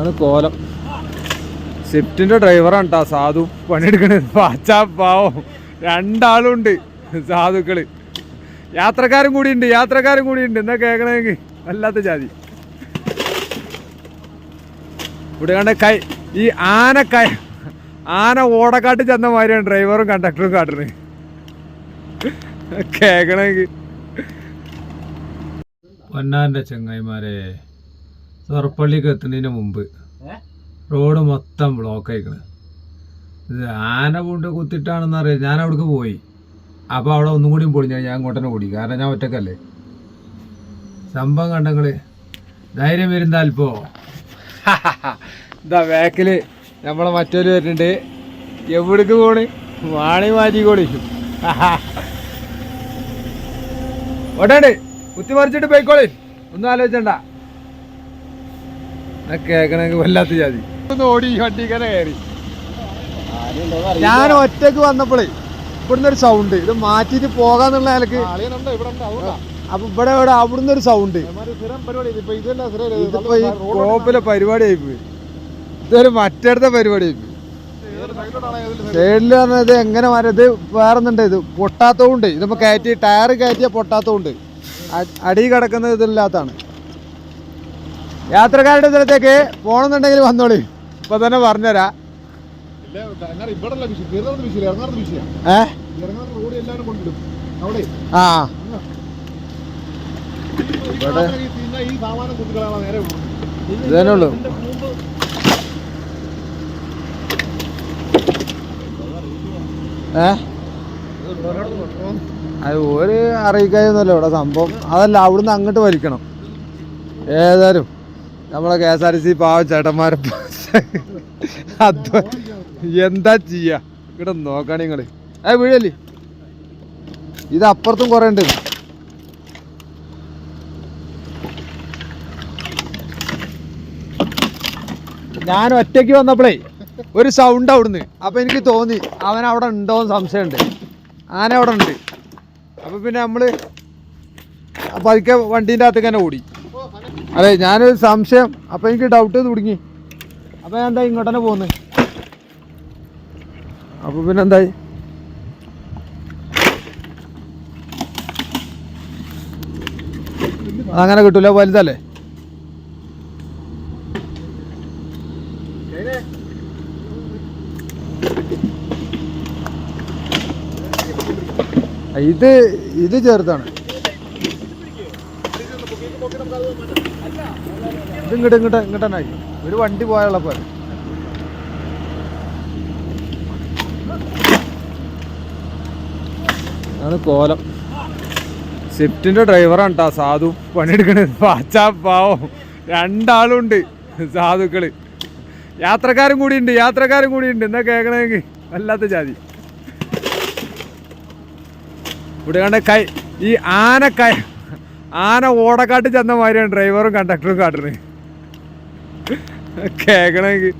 ആണ് കോലം. സ്വിഫ്റ്റിന്റെ ഡ്രൈവറാണ് കേട്ടോ സാധു പണിയെടുക്കണത്. പാച്ചാ പാവം. രണ്ടാളുണ്ട് സാധുക്കൾ. യാത്രക്കാരും കൂടി ഉണ്ട് യാത്രക്കാരും കൂടിയുണ്ട്. ഉണ്ട് എന്നാ കേൾക്കണമെങ്കിൽ വല്ലാത്ത ജാതി. ഇവിടെ കണ്ട കൈ ഈ ആന കൈ ആന ഓടക്കാട്ട് ചെന്ന മാതിരിയാണ് ഡ്രൈവറും കണ്ടക്ടറും കാട്ടുന്നത് കേൾക്കണമെങ്കിൽ പൊന്നാന്റെ ചങ്ങായിമാരെ സർപ്പള്ളിക്ക് എത്തുന്നതിന് മുമ്പ് റോഡ് മൊത്തം ബ്ലോക്ക് ആയിക്കണ്. ഇത് ആന കൊണ്ട് കുത്തിട്ടാണെന്ന് അറിയാം ഞാൻ അവിടേക്ക് പോയി. അപ്പോൾ അവിടെ ഒന്നും കൂടിയും പൊളിഞ്ഞ ഞാൻ ഇങ്ങോട്ടന്നെ കൂടി കാരണം ഞാൻ ഒറ്റക്കല്ലേ. സംഭവം കണ്ടങ്ങൾ ധൈര്യം വരുന്നാൽപ്പോ ഇതാ ബാക്കിൽ നമ്മളെ മറ്റൊരു വരുന്നുണ്ട്. എവിടേക്ക് പോണ്? വാണി മാറ്റിക്കോളി കുത്തി മറിച്ചിട്ട് പോയിക്കോളി. ഒന്നും ആലോചിച്ചണ്ട. കേക്കണെങ്കിൽ വല്ലാത്ത ജാതി. ഓടി വണ്ടിക്കനെ കയറി. ഞാൻ ഒറ്റയ്ക്ക് വന്നപ്പോഴേ ഇവിടുന്ന് ഒരു സൗണ്ട് ഇത് മാറ്റിട്ട് പോകാന്നുള്ള നിലയ്ക്ക് അപ്പൊ ഇവിടെ ഇവിടെ അവിടുന്ന് ഒരു സൗണ്ട് ഇതിപ്പോ ഈ കോപ്പിലെ പരിപാടി ആയിപ്പോയി ഇതൊരു മറ്റടുത്ത പരിപാടി ആയിപ്പോയി സൈഡിൽ പറഞ്ഞത് എങ്ങനെ ഇത് വേറൊന്നുണ്ട് ഇത് പൊട്ടാത്തതുകൊണ്ട്. ഇതിപ്പോ കയറ്റി ടയർ കയറ്റിയ പൊട്ടാത്തതുകൊണ്ട്. അടി കിടക്കുന്നത് ഇതില്ലാത്താണ് യാത്രക്കാരുടെ സ്ഥലത്തേക്ക് പോണെന്നുണ്ടെങ്കിൽ വന്നോളി. ഇപ്പൊ തന്നെ പറഞ്ഞുതരാ. ഏ? ആ. ഇവിടെ. ഇത് തന്നെ ഉള്ളു. ഏ? അത് ഒരു അറിയിക്കാതെ ഇവിടെ സംഭവം. അതല്ല അവിടുന്ന് അങ്ങോട്ട് വലിക്കണം. ഏതായാലും. നമ്മളെ K S R T C പാവ ചേട്ടന്മാരെ എന്താ ചെയ്യാ? ഇവിടെ നോക്കണേ നിങ്ങൾ ഏ വീഴല്ലേ? ഇത് അപ്പുറത്തും കുറേ ഉണ്ട്. ഞാൻ ഒറ്റയ്ക്ക് വന്നപ്പോഴേ ഒരു സൗണ്ട് അവിടുന്ന്. അപ്പൊ എനിക്ക് തോന്നി അവൻ അവിടെ ഉണ്ടോന്ന് സംശയമുണ്ട്. ആന അവിടെ ഉണ്ട്. അപ്പൊ പിന്നെ നമ്മൾ പതുക്കെ വണ്ടീന്റെ അകത്തേക്ക് തന്നെ ഓടി. അതെ ഞാനൊരു സംശയം. അപ്പൊ എനിക്ക് ഡൗട്ട് തുടങ്ങി അപ്പൊ ഞാൻ എന്താ ഇങ്ങോട്ട് തന്നെ പോകുന്നത് അപ്പൊ പിന്നെ എന്തായി? അതങ്ങനെ കിട്ടൂല വലുതല്ലേ? ഇത് ഇത് ചെറുതാണ്. ഇത് ഇങ്ങോട്ട് ഇങ്ങോട്ട് ഇങ്ങോട്ട് ഒരു വണ്ടി പോയാലുള്ള പോലെ. ആണ് കോലം. സ്വിഫ്റ്റിന്റെ ഡ്രൈവറാണ് കേട്ടോ സാധു. പണിയെടുക്കണത്. പാച്ചാ പാവം. രണ്ടാളുണ്ട് സാധുക്കൾ. യാത്രക്കാരും കൂടി ഉണ്ട് യാത്രക്കാരും കൂടി ഉണ്ട് എന്നാ കേൾക്കണമെങ്കിൽ വല്ലാത്ത ജാതി. ഇവിടെ കണ്ട കൈ ഈ ആന കൈ ആന ഓടക്കാട്ട് ചെന്ന മാതിരിയാണ് ഡ്രൈവറും കണ്ടക്ടറും കാട്ടുന്നത് കേൾക്കണമെങ്കിൽ